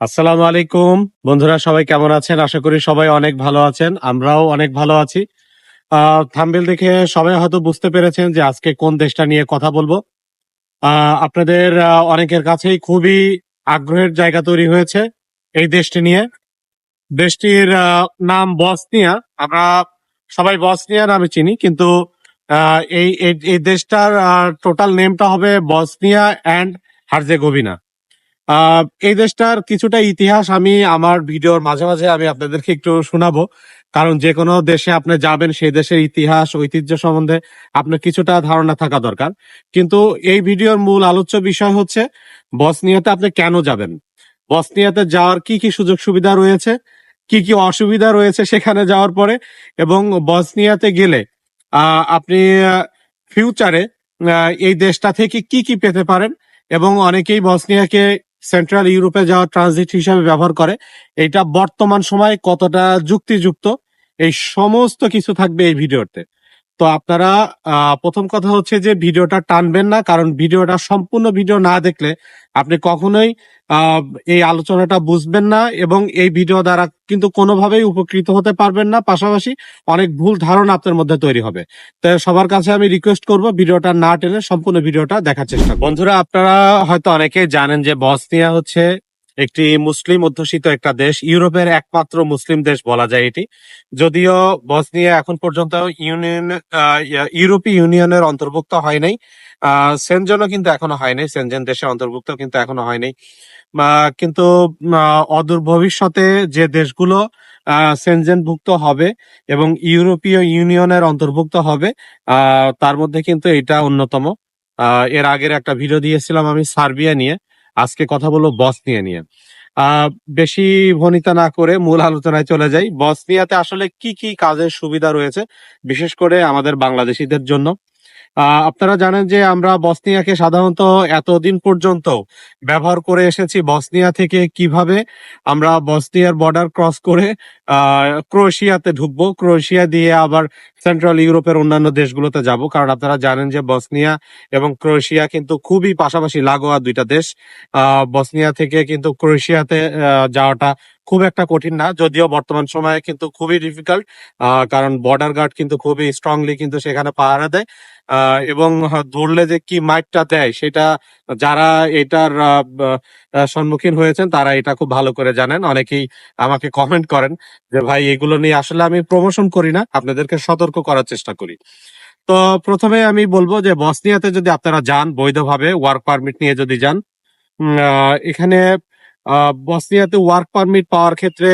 আসসালামু আলাইকুম। বন্ধুরা, সবাই কেমন আছেন? আশা করি সবাই অনেক ভালো আছেন। আমরাও অনেক ভালো আছি। থাম্বেল দেখে সবাই হয়তো বুঝতে পেরেছেন যে আজকে কোন দেশটা নিয়ে কথা বলব। আপনাদের অনেকের কাছেই খুবই আগ্রহের জায়গা তৈরি হয়েছে এই দেশটি নিয়ে। দেশটির নাম বসনিয়া। আমরা সবাই বসনিয়া নামে চিনি, কিন্তু এই, এই- দেশটার টোটাল নেমটা হবে বসনিয়া অ্যান্ড হার্জেগোভিনা। এই দেশটার কিছুটা ইতিহাস আমি আমার ভিডিওর মাঝে মাঝে আমি আপনাদেরকে একটু শোনাবো। কারণ যে কোনো দেশে আপনি যাবেন, সেই দেশের ইতিহাস, ঐতিহ্য সম্বন্ধে আপনার কিছুটা ধারণা থাকা দরকার। কিন্তু এই ভিডিওর মূল আলোচ্য বিষয় হচ্ছে, বসনিয়াতে আপনি কেন যাবেন? বসনিয়াতে যাওয়ার কি কি সুযোগ সুবিধা রয়েছে? কি কি অসুবিধা রয়েছে সেখানে যাওয়ার পরে? এবং বসনিয়াতে গেলে আপনি ফিউচারে এই দেশটা থেকে কি কি পেতে পারেন? এবং অনেকেই বসনিয়াকে সেন্ট্রাল ইউরোপে যাওয়ার ট্রানজিট হিসাবে ব্যবহার করে। এটা বর্তমান সময়ে কতটা যুক্তিযুক্ত, এই সমস্ত কিছু থাকবে এই ভিডিওতে তো আপনারা প্রথম কথা হচ্ছে যে ভিডিওটা টানবেন না, কারণ ভিডিওটা, সম্পূর্ণ ভিডিও না দেখলে আপনি কখনোই এই আলোচনাটা বুঝবেন না এবং এই ভিডিও দ্বারা কিন্তু কোনোভাবেই উপকৃত হতে পারবেন না পাশাপাশি অনেক ভুল ধারণা আপনার মধ্যে তৈরি হবে তো সবার কাছে আমি রিকোয়েস্ট করব ভিডিওটা না টেনে সম্পূর্ণ ভিডিওটা দেখার চেষ্টা। বন্ধুরা, আপনারা হয়তো অনেকেই জানেন যে বসনিয়া হচ্ছে একটি মুসলিম অধ্যুষিত একটা দেশ, ইউরোপের একমাত্র মুসলিম দেশ বলা যায় এটি। যদিও বসনিয়া এখন পর্যন্ত ইউনিয়ন ইউরোপীয় ইউনিয়নের অন্তর্ভুক্ত হয় নাই। সেনজনও কিন্তু এখনও হয় নাই, সেনজেন দেশে অন্তর্ভুক্ত কিন্তু এখনও হয় নাই। কিন্তু অদূর ভবিষ্যতে যে দেশগুলো সেনজেনভুক্ত হবে এবং ইউরোপীয় ইউনিয়নের অন্তর্ভুক্ত হবে তার মধ্যে কিন্তু এটা অন্যতম। এর আগের একটা ভিডিও দিয়েছিলাম আমি সার্বিয়া নিয়ে। আজকে কথা বলব বসনিয়া নিয়ে বেশি ভনিতা না করে মূল আলোচনায় চলে যাই। বসনিয়াতে আসলে কি কি কাজের সুবিধা রয়েছে? বিশেষ করে আমাদের বাংলাদেশিদের জন্য। আপনারা জানেন যে আমরা বসনিয়াকে সাধারণত এতদিন পর্যন্ত ব্যবহার করে এসেছি বসনিয়া থেকে কীভাবে আমরা বসনিয়ার বর্ডার ক্রস করে ক্রোয়েশিয়াতে ঢুকবো। ক্রোয়েশিয়া দিয়ে আবার সেন্ট্রাল ইউরোপের অন্যান্য দেশগুলোতে যাব। কারণ আপনারা জানেন যে বসনিয়া এবং ক্রোয়েশিয়া কিন্তু খুবই পাশাপাশি লাগোয়া দুইটা দেশ। বসনিয়া থেকে কিন্তু ক্রোয়েশিয়াতে যাওয়াটা খুব একটা কঠিন না, যদিও বর্তমান সময়ে কিন্তু খুবই ডিফিকাল্ট কারণ বর্ডার গার্ড কিন্তু খুবই স্ট্রংলি কিন্তু সেখানে পাহারা দেয়। এবং ধরলে যে কি মাইটটা দেয় সেটা যারা এটার সম্মুখীন হয়েছেন তারা এটা খুব ভালো করে জানেন। অনেকেই আমাকে কমেন্ট করেন যে, ভাই, এগুলো নিয়ে আসলে আমি প্রমোশন করি না, আপনাদেরকে সতর্ক করার চেষ্টা করি। তো প্রথমে আমি বলব যে, বসনিয়াতে যদি আপনারা যান বৈধভাবে ওয়ার্ক পারমিট নিয়ে যদি যান এখানে বসনিয়াতে ওয়ার্ক পারমিট পাওয়ার ক্ষেত্রে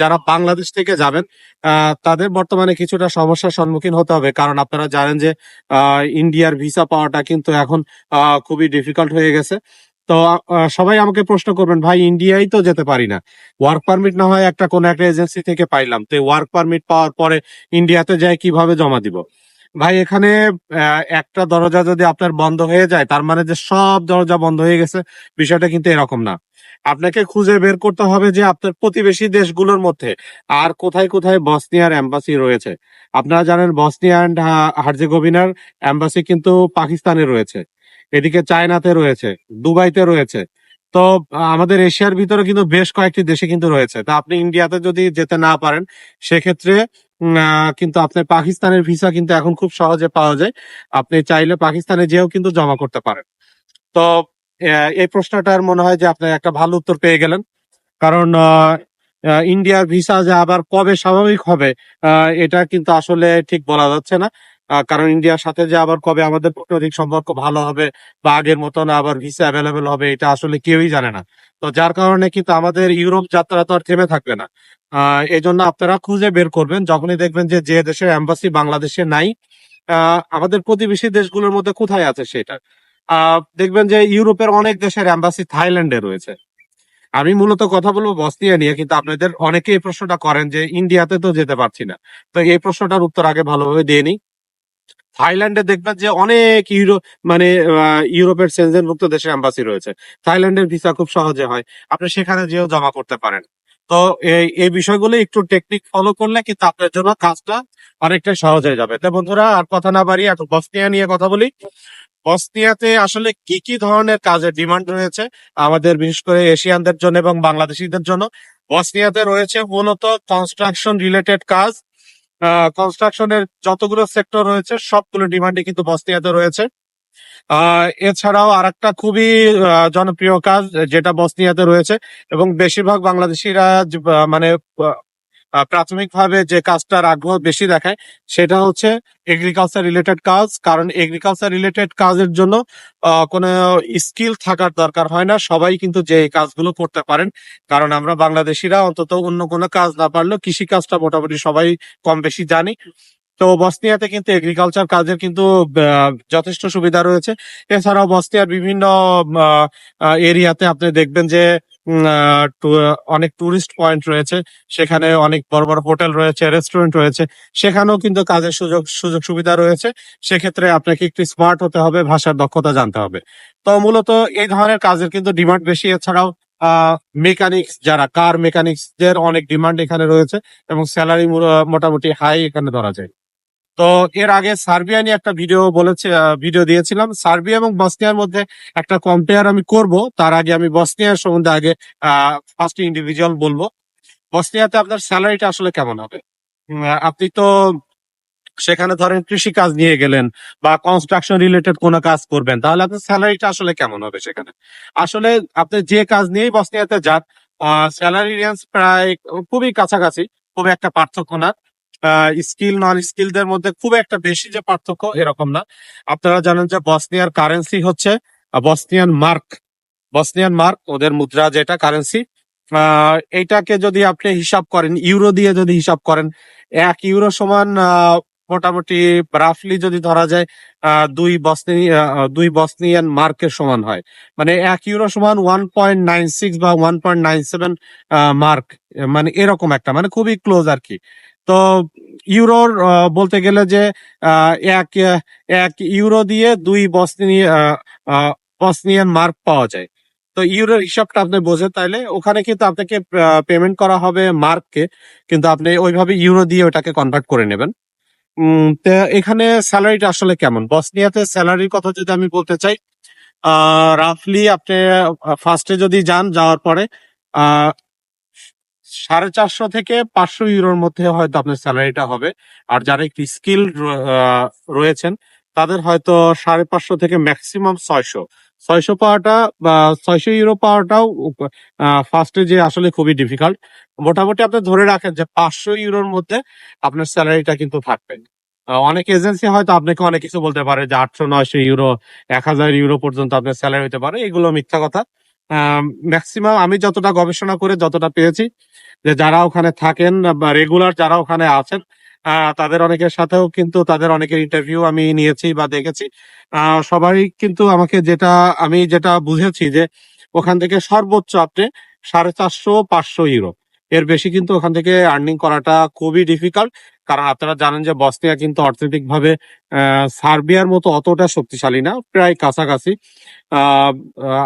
যারা বাংলাদেশ থেকে যাবেন তাদের বর্তমানে কিছুটা সমস্যার সম্মুখীন হতে হবে। কারণ আপনারা জানেন যে ইন্ডিয়ার ভিসা পাওয়াটা কিন্তু এখন খুবই ডিফিকাল্ট হয়ে গেছে। তো সবাই আমাকে প্রশ্ন করবেন, ভাই ইন্ডিয়ায় তো যেতে পারি না। ওয়ার্ক পারমিট না হয় একটা কোন একটা এজেন্সি থেকে পাইলাম। তো ওয়ার্ক পারমিট পাওয়ার পরে ইন্ডিয়াতে যাই, কীভাবে জমা দিব? ভাই, এখানে একটা দরজা যদি আপনার বন্ধ হয়ে যায়, তার মানে যে সব দরজা বন্ধ হয়ে গেছে, বিষয়টা কিন্তু এরকম না। আপনাকে খুঁজে বের করতে হবে যে আপনার প্রতিবেশী দেশগুলোর মধ্যে আর কোথায় কোথায় বসনিয়ার এম্বাসি রয়েছে। আপনারা জানেন বসনিয়া অ্যান্ড হার্জেগোভিনার এম্বাসি কিন্তু পাকিস্তানে রয়েছে। এদিকে চায়নাতে রয়েছে, দুবাইতে রয়েছে। তো, আমাদের এশিয়ার ভিতরে কিন্তু বেশ কয়েকটি দেশে কিন্তু রয়েছে। তা আপনি ইন্ডিয়াতে যদি যেতে না পারেন, সেক্ষেত্রে কিন্তু আপনার পাকিস্তানের ভিসা কিন্তু এখন খুব সহজে পাওয়া যায়। আপনি চাইলে পাকিস্তানে যেও কিন্তু জমা করতে পারেন। তো এই প্রশ্নটার মনে হয় যে আপনি একটা ভালো উত্তর পেয়ে গেলেন। কারণ ইন্ডিয়ার ভিসা যে আবার কবে স্বাভাবিক হবে এটা কিন্তু আসলে ঠিক বলা যাচ্ছে না। কারণ ইন্ডিয়ার সাথে যে আবার কবে আমাদের কূটনৈতিক সম্পর্ক ভালো হবে বা আগের মতন আবার ভিসা অ্যাভেলেবেল হবে, এটা আসলে কেউই জানে না। তো যার কারণে কিন্তু আমাদের ইউরোপ যাত্রা তো আর থেমে থাকবে না। এই জন্য আপনারা খুঁজে বের করবেন, যখনই দেখবেন যে যে দেশের এম্বাসি বাংলাদেশে নাই আমাদের প্রতিবেশী দেশগুলোর মধ্যে কোথায় আছে সেটা? দেখবেন যে ইউরোপের অনেক দেশের এম্বাসি থাইল্যান্ডে রয়েছে। আমি মূলত কথা বলব বসনিয়া নিয়ে, কিন্তু আপনাদের অনেকে এই প্রশ্নটা করেন যে ইন্ডিয়াতে তো যেতে পারছি না। তো এই প্রশ্নটার উত্তর আগে ভালোভাবে দিয়ে নিই। থাইল্যান্ডে দেখবেন যে অনেক ইউরো মানে ইউরোপের সেনজেনভুক্ত দেশের এম্বাসি রয়েছে। থাইল্যান্ডের ভিসা খুব সহজে হয়। আপনি সেখানে যেও জমা করতে পারেন। তো এই এই বিষয়গুলো একটু টেকনিক ফলো করলে কিন্তু আপনার জন্য কাজটা অনেকটা সহজ হয়ে যাবে। তো বন্ধুরা, আর কথা না বাড়িয়ে এত বসনিয়া নিয়ে কথা বলি। বসনিয়াতে আসলে কি কি ধরনের কাজের ডিমান্ড রয়েছে আমাদের, বিশেষ করে এশিয়ানদের জন্য এবং বাংলাদেশিদের জন্য? বসনিয়াতে রয়েছে মূলত কনস্ট্রাকশন রিলেটেড কাজ। কনস্ট্রাকশনের যতগুলো সেক্টর রয়েছে, সবগুলো ডিমান্ডই কিন্তু বসনিয়াতে রয়েছে। এছাড়াও আরেকটা খুবই জনপ্রিয় কাজ যেটা বসনিয়াতে রয়েছে এবং বেশিরভাগ বাংলাদেশিরা মানে প্রাথমিকভাবে যে কাজটার আগ্রহ বেশি দেখায়, সেটা হচ্ছে এগ্রিকালচার রিলেটেড কাজ। কারণ এগ্রিকালচার রিলেটেড কাজের জন্য কোনো স্কিল থাকার দরকার হয় না। সবাই কিন্তু যে কাজগুলো করতে পারেন। কারণ আমরা বাংলাদেশিরা অন্তত অন্য কোনো কাজ না পারলেও কৃষি কাজটা মোটামুটি সবাই কম বেশি জানি। তো বসনিয়াতে কিন্তু এগ্রিকালচার কাজের কিন্তু যথেষ্ট সুবিধা রয়েছে। এছাড়াও বসনিয়ার বিভিন্ন এরিয়াতে আপনি দেখবেন যে অনেক টুরিস্ট পয়েন্ট রয়েছে। সেখানে অনেক বড় বড় হোটেল রয়েছে রেস্টুরেন্ট রয়েছে। সেখানেও কিন্তু কাজের সুযোগ সুযোগ সুবিধা রয়েছে। সেক্ষেত্রে আপনাকে একটু স্মার্ট হতে হবে, ভাষার দক্ষতা জানতে হবে। তো মূলত এই ধরনের কাজের কিন্তু ডিমান্ড বেশি। এছাড়াও মেকানিক্স যারা কার মেকানিক্স দের অনেক ডিমান্ড এখানে রয়েছে এবং স্যালারি মোটামুটি হাই এখানে ধরা যায়। তো এর আগে সার্বিয়া নিয়ে একটা ভিডিও বলেছে ভিডিও দিয়েছিলাম। সার্বিয়া এবং বসনিয়ার মধ্যে একটা কম্পেয়ার আমি করব। তার আগে আমি বসনিয়ার সম্বন্ধে আগে ফার্স্ট ইন্ডিভিজুয়াল বলব। বসনিয়াতে আপনার স্যালারিটা আসলে কেমন হবে? আপনি তো সেখানে ধরেন কৃষি কাজ নিয়ে গেলেন বা কনস্ট্রাকশন রিলেটেড কোনো কাজ করবেন, তাহলে আপনার স্যালারিটা আসলে কেমন হবে সেখানে? আসলে আপনি যে কাজ নিয়েই বসনিয়াতে যান স্যালারি রেঞ্জ প্রায় খুবই কাছাকাছি, খুব একটা পার্থক্য না। স্কিল নন স্কিলদের মধ্যে খুব একটা বেশি যে পার্থক্য এরকম না। আপনারা জানেন যে বসনিয়ার কারেন্সি হচ্ছে বসনিয়ান মার্ক বসনিয়ান মার্ক ওদের মুদ্রা যেটা কারেন্সি এইটাকে যদি আপনি হিসাব করেন ইউরো দিয়ে যদি হিসাব করেন, এক ইউরো সমান মোটামুটি রাফলি যদি ধরা যায় দুই বসনি দুই বসনিয়ান মার্কের সমান হয়। মানে এক ইউরো সমান ওয়ান পয়েন্ট নাইন সিক্স বা one point nine seven mark মানে এরকম একটা মানে খুবই ক্লোজ আর কি। তো ইউরোর বলতে গেলে যে এক এক ইউরো দিয়ে দুই বসনিয়ান মার্ক পাওয়া যায়। তো ইউরোর হিসাবটা আপনি বোঝেন তাইলে। ওখানে কিন্তু আপনাকে পেমেন্ট করা হবে মার্ককে, কিন্তু আপনি ওইভাবে ইউরো দিয়ে ওটাকে কনভার্ট করে নেবেন। এখানে স্যালারিটা আসলে কেমন? বসনিয়াতে স্যালারির কথা যদি আমি বলতে চাই রাফলি আপনি ফার্স্টে যদি যান, যাওয়ার পরে সাড়ে চারশো থেকে পাঁচশো ইউরোর মধ্যে হয়তো আপনার স্যালারিটা হবে। আর যারা একটু স্কিল রয়েছেন, তাদের হয়তো সাড়ে পাঁচশো থেকে ম্যাক্সিমাম ছয়শো। ছয়শো পাওয়াটা বা ছয়শো ইউরো পাওয়াটাও ফার্স্টে যে আসলে খুবই ডিফিকাল্ট মোটামুটি আপনি ধরে রাখেন যে পাঁচশো ইউরোর মধ্যে আপনার স্যালারিটা কিন্তু থাকবে। অনেক এজেন্সি হয়তো আপনাকে অনেক কিছু বলতে পারে যে আটশো, নয়শো ইউরো, এক হাজার ইউরো পর্যন্ত আপনার স্যালারি হতে পারে। এগুলো মিথ্যা কথা। ম্যাক্সিমাম আমি যতটা গবেষণা করে যতটা পেয়েছি যে যারা ওখানে থাকেন বা রেগুলার যারা ওখানে আছেন তাদের অনেকের সাথেও কিন্তু তাদের অনেকের ইন্টারভিউ আমি নিয়েছি বা দেখেছি। সবাই কিন্তু আমাকে যেটা, আমি যেটা বুঝেছি যে ওখান থেকে সর্বোচ্চ আপনি সাড়ে চারশো পাঁচশো ইউরো এর বেশি কিন্তু ওখান থেকে আর্নিং করাটা খুবই ডিফিকাল্ট কারণ আপনারা জানেন যে বসনিয়া কিন্তু অর্থনৈতিক ভাবে সার্বিয়ার মতো অতটা শক্তিশালী না, প্রায় কাছাকাছি।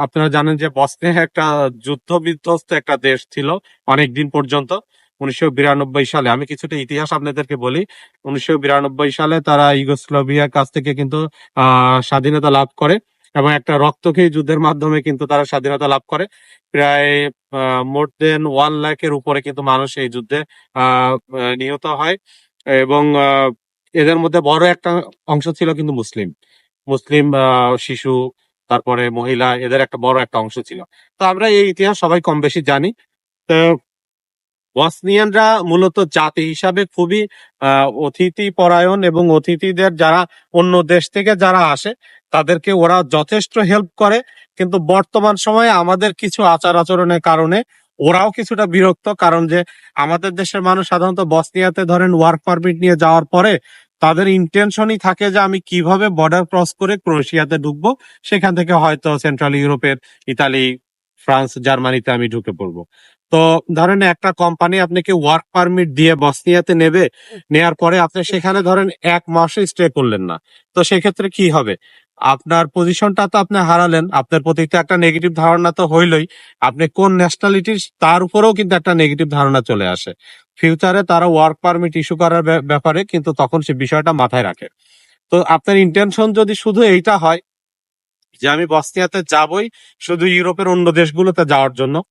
আপনারা জানেন যে বসনিয়া একটা যুদ্ধ বিধ্বস্ত একটা দেশ ছিল অনেক দিন পর্যন্ত, উনিশশো বিরানব্বই সালে। আমি কিছুটা ইতিহাস আপনাদেরকে বলি, উনিশশো বিরানব্বই সালে তারা ইউগোস্লাভিয়ার কাছ থেকে কিন্তু স্বাধীনতা লাভ করে এবং একটা রক্তক্ষয়ী যুদ্ধের মাধ্যমে কিন্তু তারা স্বাধীনতা লাভ করে। প্রায় মোর দেন ওয়ান লাখের উপরে কিন্তু মানুষ এই যুদ্ধে নিহত হয়। এবং এদের মধ্যে বড় একটা অংশ ছিল কিন্তু মুসলিম। মুসলিম শিশু, তারপরে মহিলা, এদের একটা বড় একটা অংশ ছিল। তো আমরা এই ইতিহাস সবাই কম বেশি জানি। তো বসনিয়ানরা মূলত জাতি হিসাবে খুবই অতিথি পরায়ণ এবং অতিথিদের যারা অন্য দেশ থেকে যারা আসে, তাদেরকে ওরা যথেষ্ট হেল্প করে। কিন্তু বর্তমান সময়ে আমাদের কিছু আচার আচরণের কারণে ওরাও কিছুটা বিরক্ত, কারণ যে আমাদের দেশের মানুষ সাধারণত বসনিয়াতে ধরেন ওয়ার্ক পারমিট নিয়ে যাওয়ার পরে তাদের ইন্টেনশনই থাকে যে আমি কীভাবে বর্ডার ক্রস করে ক্রোয়েশিয়াতে ঢুকবো, সেখান থেকে হয়তো সেন্ট্রাল ইউরোপের ইতালি ফ্রান্স জার্মানিতে আমি ঢুকে পড়ব। তো ধরেন একটা কোম্পানি আপনাকে ওয়ার্ক পারমিট দিয়ে বসনিয়াতে নেবে, নেয়ার পরে আপনি সেখানে ধরেন এক মাসে স্টে করলেন না। তো সেক্ষেত্রে কি হবে? আপনার পজিশনটা তো আপনি হারালেন। আপনার প্রতি একটা নেগেটিভ ধারণা তো হইলই। আপনি কোন ন্যাশনালিটির তার উপরেও কিন্তু একটা নেগেটিভ ধারণা চলে আসে। ফিউচারে তারা ওয়ার্ক পারমিট ইস্যু করার ব্যাপ- ব্যাপারে কিন্তু তখন সে বিষয়টা মাথায় রাখে। তো আপনার ইন্টেনশন যদি শুধু এইটা হয়, যে আমি বসনিয়াতে যাবই শুধু ইউরোপের অন্য দেশগুলোতে যাওয়ার জন্য,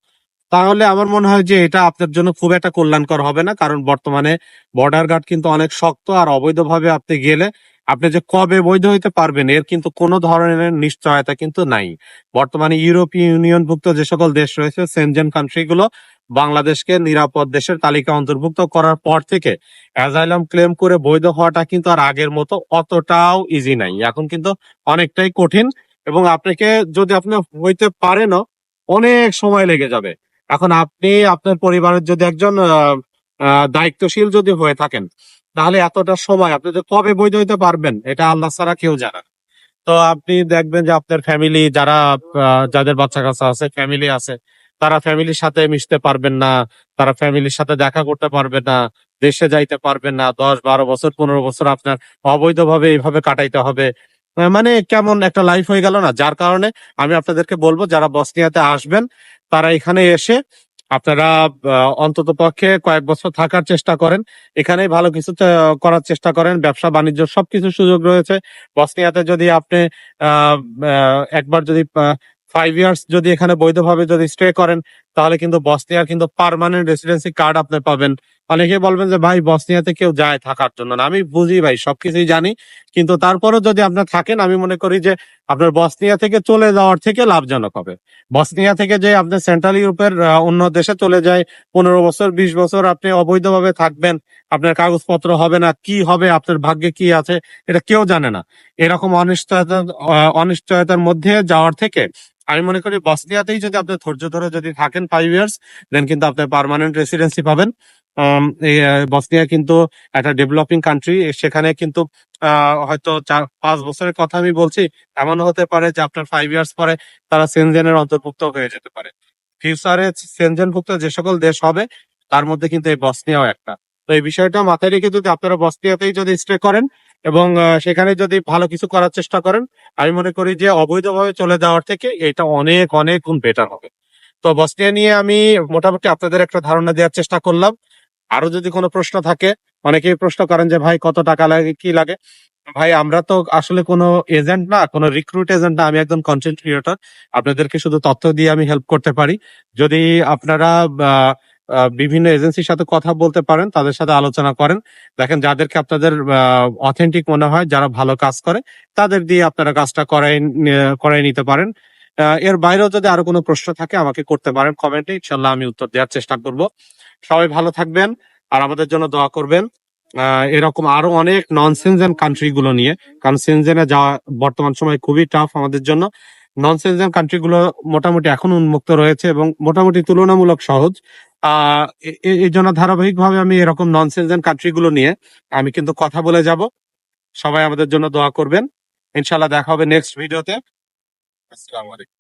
তাহলে আমার মনে হয় যে এটা আপনার জন্য খুব একটা কল্যাণকর হবে না। কারণ বর্তমানে বর্ডার গার্ড কিন্তু অনেক শক্ত আর অবৈধভাবে আপনি গেলে আপনি যে কবে বৈধ হইতে পারবেন, এর কিন্তু কোনো ধরনের নিশ্চয়তা কিন্তু নাই। বর্তমানে ইউরোপীয় ইউনিয়নভুক্ত যে সকল দেশ রয়েছে সেনজেন কান্ট্রিগুলো বাংলাদেশকে নিরাপদ দেশের তালিকা অন্তর্ভুক্ত করার পর থেকে অ্যাজাইলাম ক্লেম করে বৈধ হওয়াটা কিন্তু আর আগের মতো অতটাও ইজি নাই। এখন কিন্তু অনেকটাই কঠিন এবং আপনাকে যদি আপনি হইতে পারেনও, অনেক সময় লেগে যাবে। এখন আপনি আপনার পরিবারের যদি একজন দায়িত্বশীল যদি হয়ে থাকেন তাহলে এতটা সময় আপনি যে কবে বৈধ হইতে পারবেন? এটা আল্লাহ ছাড়া কেউ জানে তো আপনি দেখবেন যে আপনার ফ্যামিলি যারা যাদের বাচ্চা কাচ্চা আছে ফ্যামিলি আছে, তারা ফ্যামিলির সাথে মিশতে পারবেন না, তারা ফ্যামিলির সাথে দেখা করতে পারবেন না, দেশে যাইতে পারবেন না, দশ, বারো বছর, পনেরো বছর আপনার অবৈধভাবে এইভাবে কাটাইতে হবে। মানে কেমন একটা লাইফ হয়ে গেল না? যার কারণে আমি আপনাদেরকে বলব, যারা বসনিয়াতে আসবেন, তারা এখানে এসে আপনারা অন্তত পক্ষে কয়েক বছর থাকার চেষ্টা করেন। এখানে ভালো কিছু করার চেষ্টা করেন। ব্যবসা, বাণিজ্য সবকিছু সুযোগ রয়েছে। বসনিয়াতে যদি আপনি একবার যদি ফাইভ ইয়ার্স যদি এখানে বৈধভাবে যদি স্টে করেন, তাহলে কিন্তু বসনিয়ার কিন্তু পারমানেন্ট রেসিডেন্সি কার্ড আপনি পাবেন। অনেকে বলবেন যে, ভাই, বসনিয়াতে কেউ যায় থাকার জন্য না। আমি বুঝি ভাই, সবকিছুই জানি। কিন্তু তারপরেও যদি আপনার থাকেন, আমি মনে করি যে, আপনার বসনিয়া থেকে চলে যাওয়ার থেকে লাভজনক হবে। বসনিয়া থেকে যে আপনি সেন্ট্রাল ইউরোপের অন্য দেশে চলে যায়, পনেরো বছর, বিশ বছর আপনি অবৈধভাবে থাকবেন, আপনার কাগজপত্র হবে না, কি হবে, আপনার ভাগ্যে কি আছে, এটা কেউ জানে না। এরকম অনিশ্চয়তা অনিশ্চয়তার মধ্যে যাওয়ার থেকে আমি মনে করি বসনিয়াতেই যদি আপনি ধৈর্য ধরে যদি থাকেন ফাইভ ইয়ার্স দেন কিন্তু আপনি পার্মানেন্ট রেসিডেন্সি পাবেন। বসনিয়া কিন্তু একটা ডেভেলপিং কান্ট্রি সেখানে কিন্তু হয়তো চার, পাঁচ বছরের কথা আমি বলছি এমন হতে পারে যে আপনার ফাইভ ইয়ার্স পরে তারা সেনজেনের অন্তর্ভুক্ত হয়ে যেতে পারে। ফিউচারে সেনজেনভুক্ত যে সকল দেশ হবে, তার মধ্যে কিন্তু এই বসনিয়াও একটা। তো এই বিষয়টা মাথায় রেখে যদি আপনারা বসনিয়াতেই যদি স্টে করেন এবং সেখানে যদি ভালো কিছু করার চেষ্টা করেন, আমি মনে করি যে অবৈধভাবে চলে যাওয়ার থেকে এটা অনেক অনেক গুণ বেটার হবে। তো বসনিয়া নিয়ে আমি মোটামুটি আপনাদের একটা ধারণা দেওয়ার চেষ্টা করলাম। আরও যদি কোনো প্রশ্ন থাকে, অনেকেই প্রশ্ন করেন যে, ভাই, কত টাকা লাগে, কি লাগে? ভাই, আমরা তো আসলে কোনো এজেন্ট না, কোনো রিক্রুট এজেন্ট না, আমি একজন কন্টেন্ট ক্রিয়েটর আপনাদেরকে শুধু তথ্য দিয়ে আমি হেল্প করতে পারি। যদি আপনারা বিভিন্ন এজেন্সির সাথে কথা বলতে পারেন, তাদের সাথে আলোচনা করেন। দেখেন, যাদেরকে আপনাদের অথেন্টিক মনে হয়, যারা ভালো কাজ করে, তাদের দিয়ে আপনারা কাজটা করাই করাই নিতে পারেন। এর বাইরেও যদি আরও কোনো প্রশ্ন থাকে, আমাকে করতে পারেন। কমেন্টে ইনশাল্লাহ আমি উত্তর দেওয়ার চেষ্টা করব। সবাই ভালো থাকবেন আর আমাদের জন্য দোয়া করবেন। এরকম আরও অনেক নন সেনজেন কান্ট্রি গুলো নিয়ে, কারণ সেনজেনে যাওয়া বর্তমান সময় খুবই টাফ আমাদের জন্য। নন সেনজেন কান্ট্রি গুলো মোটামুটি এখন উন্মুক্ত রয়েছে এবং মোটামুটি তুলনামূলক সহজ। এই জন্য ধারাবাহিকভাবে আমি এরকম নন সেনজেন কান্ট্রি গুলো নিয়ে আমি কিন্তু কথা বলে যাব। সবাই আমাদের জন্য দোয়া করবেন। ইনশাল্লাহ দেখা হবে নেক্সট ভিডিওতে আসসালামু আলাইকুম।